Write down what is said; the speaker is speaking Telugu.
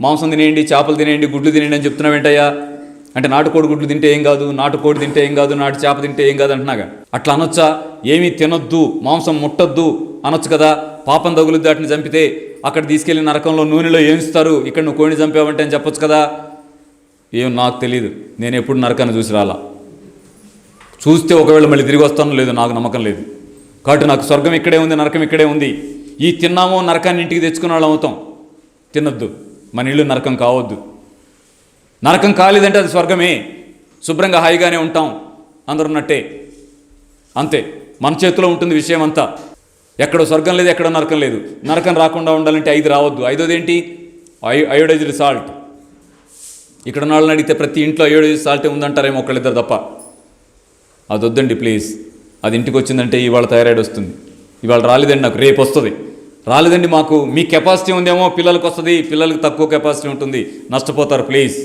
మాంసం తినేయండి చేపలు తినేయండి గుడ్లు తినేయండి అని చెప్తున్నావేంటయ్యా అంటే నాటుకోడి గుడ్లు తింటే ఏం కాదు నాటుకోడి తింటే ఏం కాదు నాటు చేప తింటే ఏం కాదు అంటున్నాగా? అట్లా అనొచ్చా? ఏమీ తినొద్దు మాంసం ముట్టొద్దు అనొచ్చు కదా? పాపం తగులు దాటిని చంపితే అక్కడ తీసుకెళ్ళి నరకంలో నూనెలో ఏమిస్తారు? ఇక్కడ నువ్వు కోడిని చంపావంటే అని చెప్పొచ్చు కదా? ఏం నాకు తెలియదు నేను ఎప్పుడు నరకాన్ని చూసి రాలా. చూస్తే ఒకవేళ మళ్ళీ తిరిగి వస్తానో లేదు నాకు నమ్మకం లేదు. కాబట్టి నాకు స్వర్గం ఇక్కడే ఉంది నరకం ఇక్కడే ఉంది. ఈ తిన్నామో నరకాన్ని ఇంటికి తెచ్చుకునే వాళ్ళం అవుతాం. తినొద్దు. మన ఇల్లు నరకం కావద్దు. నరకం కాలేదంటే అది స్వర్గమే. శుభ్రంగా హాయిగానే ఉంటాం. అందరున్నట్టే అంతే. మన చేతిలో ఉంటుంది విషయం అంతా ఎక్కడో స్వర్గం లేదు ఎక్కడో నరకం లేదు. నరకం రాకుండా ఉండాలంటే ఐదు రావద్దు. ఐదోది ఏంటి అయో అయోడైజ్డ్ సాల్ట్. ఇక్కడ ఉన్న వాళ్ళని అడిగితే ప్రతి ఇంట్లో అయోడైజ్డ్ సాల్టే ఉందంటారేమో ఒకళ్ళిద్దరు తప్ప. అది వద్దండి ప్లీజ్. అది ఇంటికి వచ్చిందంటే ఇవాళ థైరాయిడ్ వస్తుంది. ఇవాళ రాలేదండి నాకు. రేపు వస్తుంది. రాలేదండి మాకు. మీ కెపాసిటీ ఉందేమో పిల్లలకు వస్తుంది పిల్లలకు తక్కువ కెపాసిటీ ఉంటుంది. నష్టపోతారు ప్లీజ్.